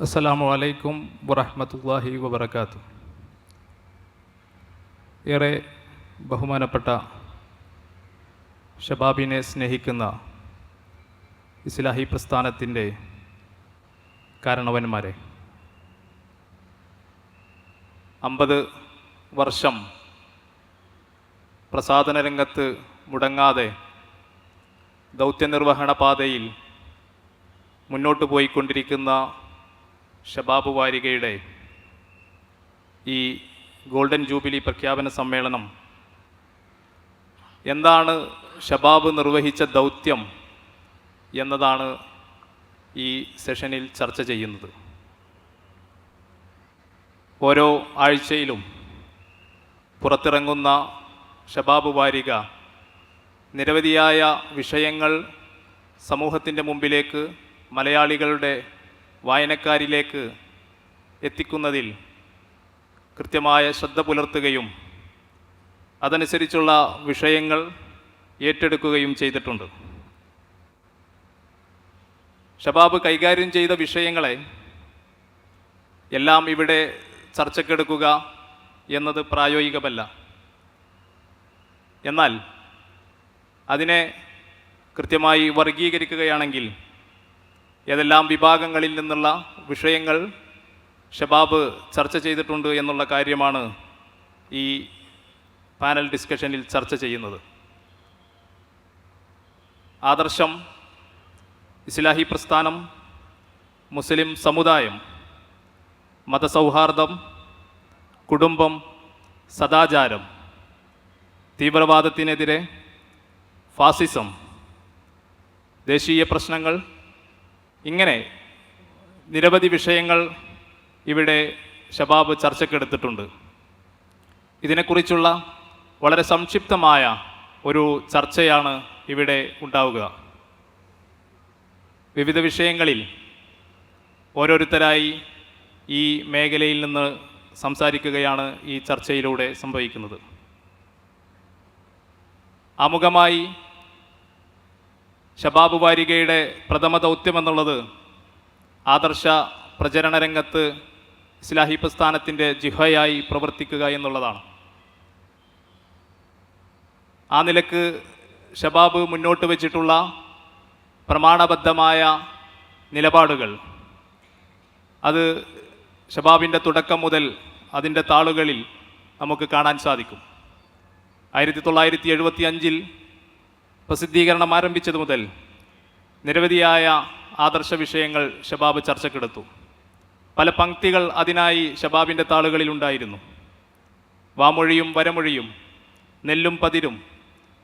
അസ്സലാമു അലൈക്കും വറഹമത്തല്ലാഹി വബർക്കാത്തു ഏറെ ബഹുമാനപ്പെട്ട ഷബാബിനെ സ്നേഹിക്കുന്ന ഇസ്ലാഹി പ്രസ്ഥാനത്തിന്റെ കാരണവന്മാരെ അമ്പത് വർഷം പ്രസാദന രംഗത്ത് മുടങ്ങാതെ ദൗത്യനിർവഹണ പാതയിൽ മുന്നോട്ട് പോയിക്കൊണ്ടിരിക്കുന്ന ഷബാബ് വാരികയുടെ ഈ ഗോൾഡൻ ജൂബിലി പ്രഖ്യാപന സമ്മേളനം എന്താണ് ഷബാബ് നിർവഹിച്ച ദൗത്യം എന്നതാണ് ഈ സെഷനിൽ ചർച്ച ചെയ്യുന്നത്. ഓരോ ആഴ്ചയിലും പുറത്തിറങ്ങുന്ന ഷബാബ് വാരിക നിരവധിയായ വിഷയങ്ങൾ സമൂഹത്തിന്റെ മുമ്പിലേക്ക് മലയാളികളുടെ വായനക്കാരിലേക്ക് എത്തിക്കുന്നതിൽ കൃത്യമായ ശ്രദ്ധ പുലർത്തുകയും അതനുസരിച്ചുള്ള വിഷയങ്ങൾ ഏറ്റെടുക്കുകയും ചെയ്തിട്ടുണ്ട്. ഷബാബ് കൈകാര്യം ചെയ്ത വിഷയങ്ങളെ എല്ലാം ഇവിടെ ചർച്ചക്കെടുക്കുക എന്നത് പ്രായോഗികമല്ല. എന്നാൽ അതിനെ കൃത്യമായി വർഗീകരിക്കുകയാണെങ്കിൽ ഏതെല്ലാം വിഭാഗങ്ങളിൽ നിന്നുള്ള വിഷയങ്ങൾ ഷബാബ് ചർച്ച ചെയ്തിട്ടുണ്ട് എന്നുള്ള കാര്യമാണ് ഈ പാനൽ ഡിസ്കഷനിൽ ചർച്ച ചെയ്യുന്നത്. ആദർശം ഇസ്ലാഹി പ്രസ്ഥാനം മുസ്ലിം സമുദായം മതസൗഹാർദ്ദം കുടുംബം സദാചാരം തീവ്രവാദത്തിനെതിരെ ഫാസിസം ദേശീയ പ്രശ്നങ്ങൾ ഇങ്ങനെ നിരവധി വിഷയങ്ങൾ ഇവിടെ ഷബാബ് ചർച്ചക്കെടുത്തിട്ടുണ്ട് ഇതിനെക്കുറിച്ചുള്ള വളരെ സംക്ഷിപ്തമായ ഒരു ചർച്ചയാണ് ഇവിടെ ഉണ്ടാവുക. വിവിധ വിഷയങ്ങളിൽ ഓരോരുത്തരായി ഈ മേഖലയിൽ നിന്ന് സംസാരിക്കുകയാണ് ഈ ചർച്ചയിലൂടെ സംഭവിക്കുന്നത്. ആമുഖമായി ഷബാബ് വാരികയുടെ പ്രഥമ ദൗത്യം എന്നുള്ളത് ആദർശ പ്രചരണ രംഗത്ത് ഇസ്ലാഹി പ്രസ്ഥാനത്തിന്റെ ജിഹയായി പ്രവർത്തിക്കുക എന്നുള്ളതാണ്. ആ നിലയ്ക്ക് ഷബാബ് മുന്നോട്ട് വച്ചിട്ടുള്ള പ്രമാണബദ്ധമായ നിലപാടുകൾ. അത് ഷബാബിന്റെ തുടക്കം മുതൽ അതിന്റെ താളുകളിൽ നമുക്ക് കാണാൻ സാധിക്കും. ആയിരത്തി തൊള്ളായിരത്തി എഴുപത്തി അഞ്ചിൽ പ്രസിദ്ധീകരണം ആരംഭിച്ചത് മുതൽ നിരവധിയായ ആദർശ വിഷയങ്ങൾ ഷബാബ് ചർച്ചക്കെടുത്തു പല പങ്ക്തികൾ അതിനായി ഷബാബിന്റെ താളുകളിൽ ഉണ്ടായിരുന്നു. വാമൊഴിയും വരമൊഴിയും നെല്ലും പതിരും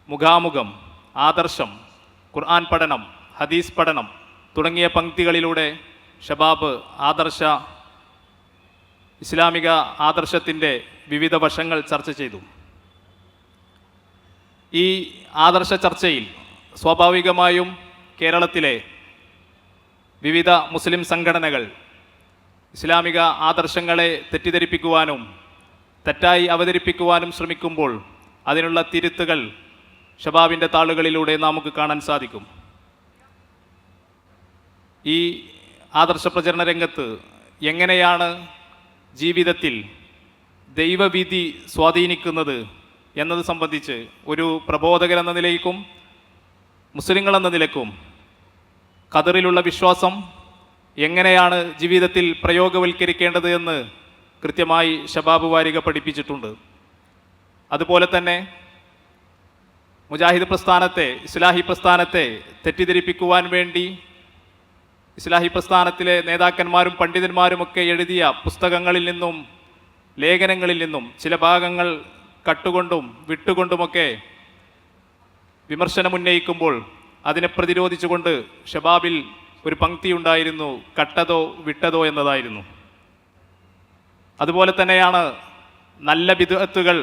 മുഖാമുഖം ആദർശം ഖുർആൻ പഠനം ഹദീസ് പഠനം തുടങ്ങിയ പങ്ക്തികളിലൂടെ ഷബാബ് ആദർശ ഇസ്ലാമിക ആദർശത്തിന്റെ വിവിധ വശങ്ങൾ ചർച്ച ചെയ്തു. ഈ ആദർശ ചർച്ചയിൽ സ്വാഭാവികമായും കേരളത്തിലെ വിവിധ മുസ്ലിം സംഘടനകൾ ഇസ്ലാമിക ആദർശങ്ങളെ തെറ്റിദ്ധരിപ്പിക്കുവാനും തെറ്റായി അവതരിപ്പിക്കുവാനും ശ്രമിക്കുമ്പോൾ അതിനുള്ള തിരുത്തുകൾ ഷബാബിന്റെ താളുകളിലൂടെ നമുക്ക് കാണാൻ സാധിക്കും. ഈ ആദർശ പ്രചരണ രംഗത്ത് എങ്ങനെയാണ് ജീവിതത്തിൽ ദൈവവിധി സ്വാധീനിക്കുന്നത് എന്നത് സംബന്ധിച്ച് ഒരു പ്രബോധകൻ എന്ന നിലയ്ക്കും മുസ്ലിങ്ങൾ എന്ന നിലക്കും ഖദറിലുള്ള വിശ്വാസം എങ്ങനെയാണ് ജീവിതത്തിൽ പ്രയോഗവൽക്കരിക്കേണ്ടത് എന്ന് കൃത്യമായി ഷബാബ് വാരിക പഠിപ്പിച്ചിട്ടുണ്ട്. അതുപോലെ തന്നെ മുജാഹിദ് പ്രസ്ഥാനത്തെ ഇസ്ലാഹി പ്രസ്ഥാനത്തെ തെറ്റിദ്ധരിപ്പിക്കുവാൻ വേണ്ടി ഇസ്ലാഹി പ്രസ്ഥാനത്തിലെ നേതാക്കന്മാരും പണ്ഡിതന്മാരുമൊക്കെ എഴുതിയ പുസ്തകങ്ങളിൽ നിന്നും ലേഖനങ്ങളിൽ നിന്നും ചില ഭാഗങ്ങൾ കട്ടുകൊണ്ടും വിട്ടുകൊണ്ടുമൊക്കെ വിമർശനം ഉന്നയിക്കുമ്പോൾ അതിനെ പ്രതിരോധിച്ചുകൊണ്ട് ഷബാബിൽ ഒരു പങ്ക്തി ഉണ്ടായിരുന്നു കട്ടതോ വിട്ടതോ എന്നതായിരുന്നു. അതുപോലെ തന്നെയാണ് നല്ല വിദഗ്ധത്തുകൾ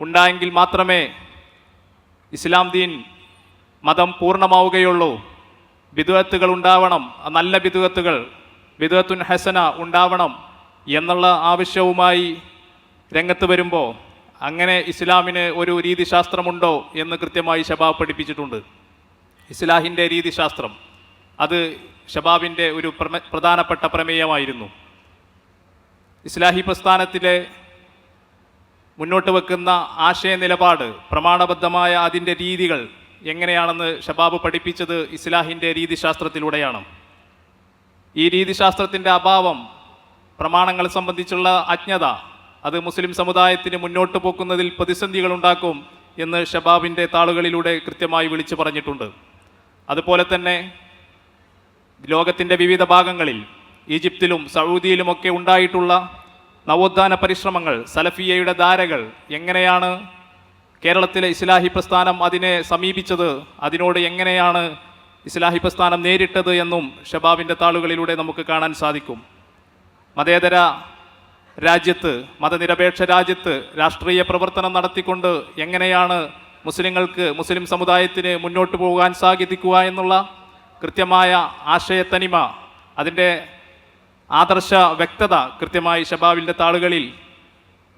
ഉണ്ടായെങ്കിൽ മാത്രമേ ഇസ്ലാം ദീൻ മതം പൂർണമാവുകയുള്ളൂ. വിദുവത്തുകൾ ഉണ്ടാവണം നല്ല വിദുവത്തുകൾ വിദുവത്തുൻ ഹസന ഉണ്ടാവണം എന്നുള്ള ആവശ്യവുമായി രംഗത്ത് വരുമ്പോൾ അങ്ങനെ ഇസ്ലാമിന് ഒരു രീതിശാസ്ത്രമുണ്ടോ എന്ന് കൃത്യമായി ഷബാബ് പഠിപ്പിച്ചിട്ടുണ്ട്. ഇസ്ലാഹിന്റെ രീതിശാസ്ത്രം അത് ഷബാബിന്റെ ഒരു പ്രധാനപ്പെട്ട പ്രമേയമായിരുന്നു. ഇസ്ലാഹി പ്രസ്ഥാനത്തിലെ മുന്നോട്ട് വെക്കുന്ന ആശയ നിലപാട് പ്രമാണബദ്ധമായ അതിന്റെ രീതികൾ എങ്ങനെയാണെന്ന് ഷബാബ് പഠിപ്പിച്ചത് ഇസ്ലാഹിന്റെ രീതിശാസ്ത്രത്തിലൂടെയാണ്. ഈ രീതിശാസ്ത്രത്തിന്റെ അഭാവം പ്രമാണങ്ങൾ സംബന്ധിച്ചുള്ള അജ്ഞത അത് മുസ്ലിം സമുദായത്തിന് മുന്നോട്ട് പോക്കുന്നതിൽ പ്രതിസന്ധികൾ ഉണ്ടാക്കും എന്ന് ഷബാബിന്റെ താളുകളിലൂടെ കൃത്യമായി വിളിച്ചു പറഞ്ഞിട്ടുണ്ട്. അതുപോലെ തന്നെ ലോകത്തിന്റെ വിവിധ ഭാഗങ്ങളിൽ ഈജിപ്തിലും സൗദിയിലുമൊക്കെ ഉണ്ടായിട്ടുള്ള നവോത്ഥാന പരിശ്രമങ്ങൾ സലഫിയയുടെ ധാരകൾ എങ്ങനെയാണ് കേരളത്തിലെ ഇസ്ലാഹി പ്രസ്ഥാനം അതിനെ സമീപിച്ചത് അതിനോട് എങ്ങനെയാണ് ഇസ്ലാഹി പ്രസ്ഥാനം നേരിട്ടത് എന്നും ഷബാബിന്റെ താളുകളിലൂടെ നമുക്ക് കാണാൻ സാധിക്കും. മതേതര രാജ്യത്ത് മതനിരപേക്ഷ രാജ്യത്ത് രാഷ്ട്രീയ പ്രവർത്തനം നടത്തിക്കൊണ്ട് എങ്ങനെയാണ് മുസ്ലിങ്ങൾക്ക് മുസ്ലിം സമുദായത്തിന് മുന്നോട്ട് പോകാൻ സാധിക്കുക എന്നുള്ള കൃത്യമായ ആശയത്തനിമ അതിന്റെ ആദർശ വ്യക്തത കൃത്യമായി ഷബാബിന്റെ താളുകളിൽ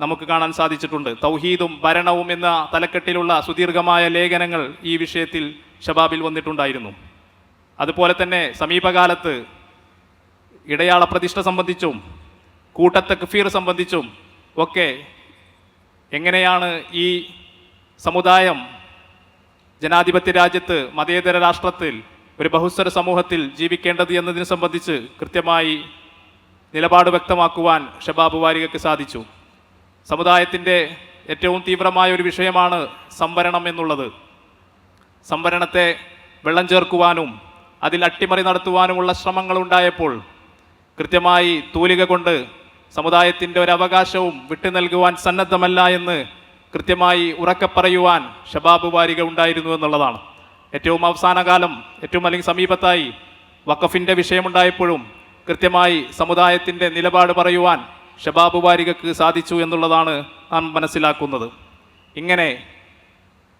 നമുക്ക് കാണാൻ സാധിച്ചിട്ടുണ്ട്. തൗഹീദും ഭരണവും എന്ന തലക്കെട്ടിലുള്ള സുദീർഘമായ ലേഖനങ്ങൾ ഈ വിഷയത്തിൽ ഷബാബിൽ വന്നിട്ടുണ്ടായിരുന്നു. അതുപോലെ തന്നെ സമീപകാലത്ത് ഇടയാള പ്രതിഷ്ഠ സംബന്ധിച്ചും കൂട്ടത്തെ കഫീർ സംബന്ധിച്ചും ഒക്കെ എങ്ങനെയാണ് ഈ സമുദായം ജനാധിപത്യ രാജ്യത്ത് മതേതര രാഷ്ട്രത്തിൽ ഒരു ബഹുസ്വര സമൂഹത്തിൽ ജീവിക്കേണ്ടത് എന്നതിനെ സംബന്ധിച്ച് കൃത്യമായി നിലപാട് വ്യക്തമാക്കുവാൻ ഷബാബ് വാരികക്ക് സാധിച്ചു. സമുദായത്തിന്റെ ഏറ്റവും തീവ്രമായ ഒരു വിഷയമാണ് സംവരണം എന്നുള്ളത്. സംവരണത്തെ വെള്ളം ചേർക്കുവാനും അതിൽ അട്ടിമറി നടത്തുവാനുമുള്ള ശ്രമങ്ങൾ ഉണ്ടായപ്പോൾ കൃത്യമായി തൂലിക കൊണ്ട് സമുദായത്തിന്റെ ഒരു അവകാശവും വിട്ടു നൽകുവാൻ സന്നദ്ധമല്ല എന്ന് കൃത്യമായി ഉറക്കെ പറയുവാൻ ഷബാബ് വാരിക ഉണ്ടായിരുന്നു എന്നുള്ളതാണ്. ഏറ്റവും അവസാന കാലം ഏറ്റവും അല്ലെങ്കിൽ സമീപത്തായി വഖഫിന്റെ വിഷയമുണ്ടായപ്പോഴും കൃത്യമായി സമുദായത്തിന്റെ നിലപാട് പറയുവാൻ ഷബാബ് വാരികക്ക് സാധിച്ചു എന്നുള്ളതാണ് നാം മനസ്സിലാക്കുന്നത്. ഇങ്ങനെ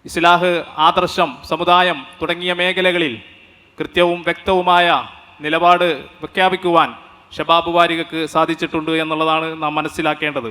ഇസ്ലാഹ് ആദർശം സമുദായം തുടങ്ങിയ മേഖലകളിൽ കൃത്യവും വ്യക്തവുമായ നിലപാട് പ്രഖ്യാപിക്കുവാൻ ഷബാബ് വാരികക്ക് സാധിച്ചിട്ടുണ്ട് എന്നുള്ളതാണ് നാം മനസ്സിലാക്കേണ്ടത്.